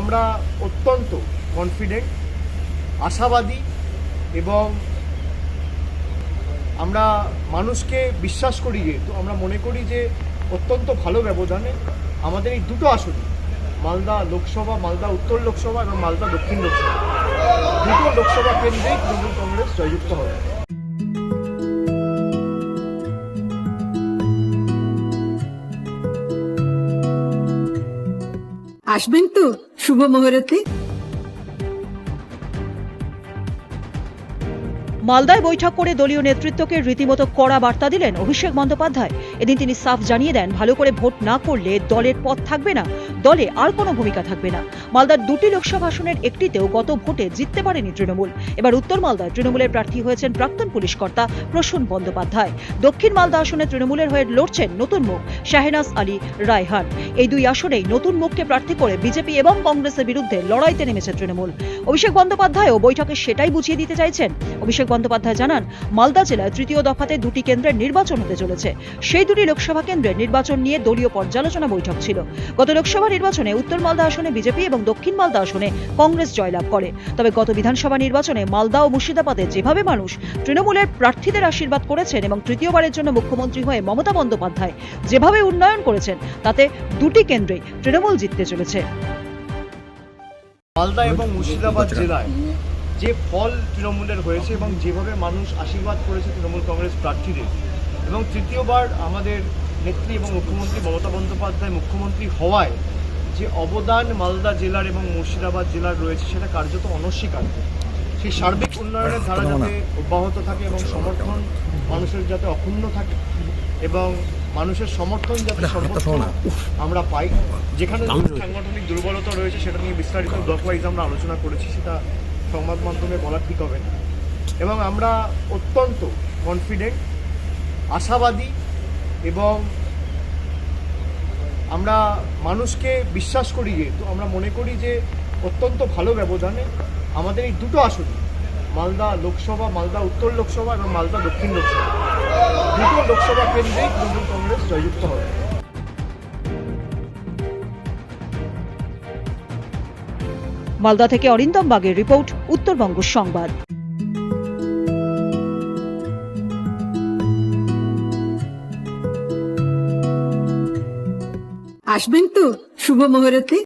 আমরা অত্যন্ত কনফিডেন্ট আশাবাদী এবং আমরা মানুষকে বিশ্বাস করি যেহেতু আমরা মনে করি যে অত্যন্ত ভালো ব্যবধানে আমাদের এই দুটো আসনে, মালদা লোকসভা, মালদা উত্তর লোকসভা এবং মালদা দক্ষিণ লোকসভা। দুটো লোকসভা কেন্দ্রেই তৃণমূল কংগ্রেস জয়যুক্ত হবে। আসবেন তো? শুভ মুহূর্তে মালদায় বৈঠক করে দলীয় নেতৃত্বকে রীতিমতো কড়া বার্তা দিলেন অভিষেক বন্দ্যোপাধ্যায়। এদিন তিনি সাফ জানিয়ে দেন, ভালো করে ভোট না করলে দলের পথ থাকবে না, দলে আর কোনো ভূমিকা থাকবে না। মালদার দুটি লোকসভা আসনের একটিতেও গত ভোটে জিততে পারেনি তৃণমূল। এবার উত্তর মালদায় তৃণমূলের প্রার্থী হয়েছেন প্রাক্তন পুলিশ কর্তা প্রসূন বন্দ্যোপাধ্যায়। দক্ষিণ মালদা আসনে তৃণমূলের হয়ে লড়ছেন নতুন মুখ শাহেনাজ আলী রায়হান। এই দুই আসনেই নতুন মুখকে প্রার্থী করে বিজেপি এবং কংগ্রেসের বিরুদ্ধে লড়াইতে নেমেছে তৃণমূল। অভিষেক বন্দ্যোপাধ্যায়ও বৈঠকে সেটাই বুঝিয়ে দিতে চাইছেন। অভিষেক বন্দ্যোপাধ্যায় জানান, মালদা জেলায় তৃতীয় দফাতে দুটি কেন্দ্রের নির্বাচন হতে চলেছে। সেই দুটি লোকসভা কেন্দ্রের নির্বাচন নিয়ে দলীয় পর্যালোচনা বৈঠক ছিল। গত লোকসভা নির্বাচনে উত্তর মালদা আসনে বিজেপি এবং দক্ষিণ মালদা আসনে কংগ্রেস জয়লাভ করে। তবে গত বিধানসভা নির্বাচনে মালদা ও মুর্শিদাবাদে যেভাবে মানুষ তৃণমূলের প্রার্থীদের আশীর্বাদ করেছেন এবং তৃতীয়বারের জন্য মুখ্যমন্ত্রী হয়ে মমতা বন্দ্যোপাধ্যায় যেভাবে উন্নয়ন করেছেন, তাতে দুটি কেন্দ্রে তৃণমূল জিততে চলেছে। মালদা এবং মুর্শিদাবাদ জেলায় যে ফল তৃণমূলের হয়েছে এবং যেভাবে মানুষ আশীর্বাদ করেছে তৃণমূল কংগ্রেস প্রার্থীদের। এবং তৃতীয়বার আমাদের নেত্রী এবং মুখ্যমন্ত্রী মমতা বন্দ্যোপাধ্যায় মুখ্যমন্ত্রী হওয়ায় যে অবদান মালদা জেলার এবং মুর্শিদাবাদ জেলার রয়েছে সেটা কার্যত অনস্বীকার্য। সেই সার্বিক উন্নয়নের ধারা যাতে অব্যাহত থাকে এবং সমর্থন মানুষের যাতে অক্ষুণ্ণ থাকে এবং মানুষের সমর্থন যাতে সর্বত্র আমরা পাই। যেখানে সাংগঠনিক দুর্বলতা রয়েছে সেটা নিয়ে বিস্তারিত ব্লক ওয়াইজ আমরা আলোচনা করেছি সেটা সংবাদ মাধ্যমে বলা ঠিক হবে না। এবং আমরা অত্যন্ত কনফিডেন্ট আশাবাদী এবং আমরা মানুষকে বিশ্বাস করি যেহেতু আমরা মনে করি যে অত্যন্ত ভালো ব্যবধানে আমাদের এই দুটো আসনে, মালদা লোকসভা, মালদা উত্তর লোকসভা এবং মালদা দক্ষিণ লোকসভা। দুটো লোকসভা কেন্দ্রেই তৃণমূল কংগ্রেস জয়যুক্ত হবে। মালদা থেকে অরিন্দম বাগের রিপোর্ট উত্তরবঙ্গ সংবাদ। আসবেন তো শুভ মুহূর্তে?